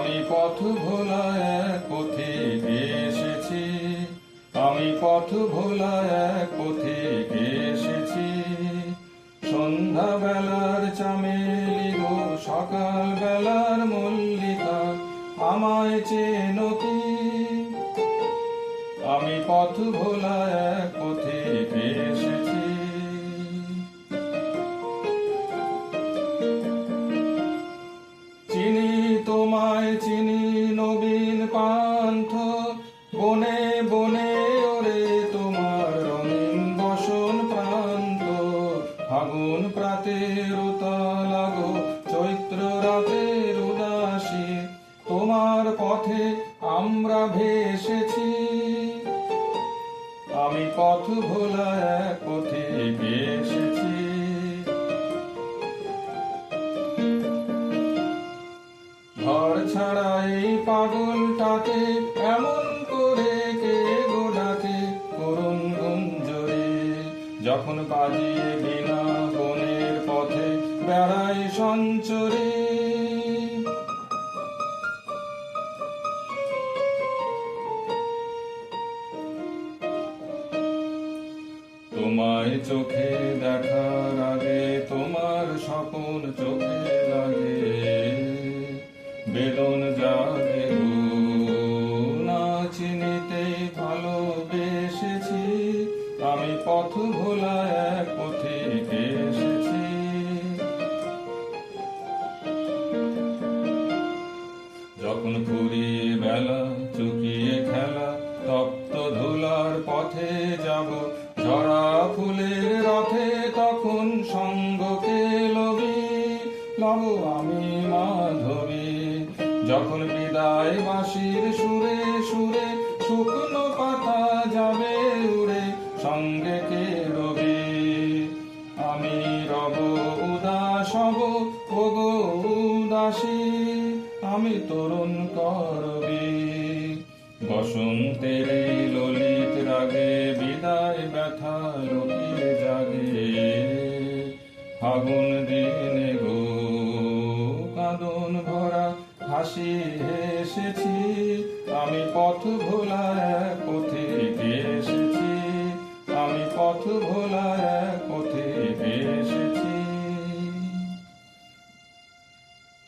আমি পথ ভোলা এক পথে এসেছি। আমি পথ ভোলা এক পথে এসেছি। সন্ধ্যা বেলার চামেলি গো সকাল বেলার মল্লিকা, আমায় চেনো কি? আমি পথ ভোলা এক পথে চিনি নবীন পান্থ। বনে বনে ওরে তোমার রঙিন বসন প্রান্ত ফাগুন লাগো চৈত্র রাতের উদাসী। তোমার পথে আমরা ভেসেছি। আমি পথ ভোলা এক পথে এসেছি ছাড়া এই পাগলটাকে এমন করে কে গোডাকে যখন বিনা বনের পথে বেড়ায় সঞ্চরে। তোমায় চোখে দেখার আগে তোমার স্বপন চোখে যখন ফুরিয়ে বেলা, চুকিয়ে খেলা, তপ্ত ধুলার পথে যাব। ঝরা ফুলের রথে তখন সঙ্গকে লবি লব আমি যখন বিদায় বাঁশির সুরে সুরে শুকনো পাতা যাবে উড়ে, সঙ্গে কে রবি? আমি রব উদাস হব ওগো উদাসী, আমি তরুণ করবি। বসন্তের ললিত রাগে বিদায় ব্যথা লুকিয়ে জাগে। ফাগুন দিনে হাসি এসেছি। আমি পথ ভোলা এক পথে এসেছি। আমি পথ ভোলা এক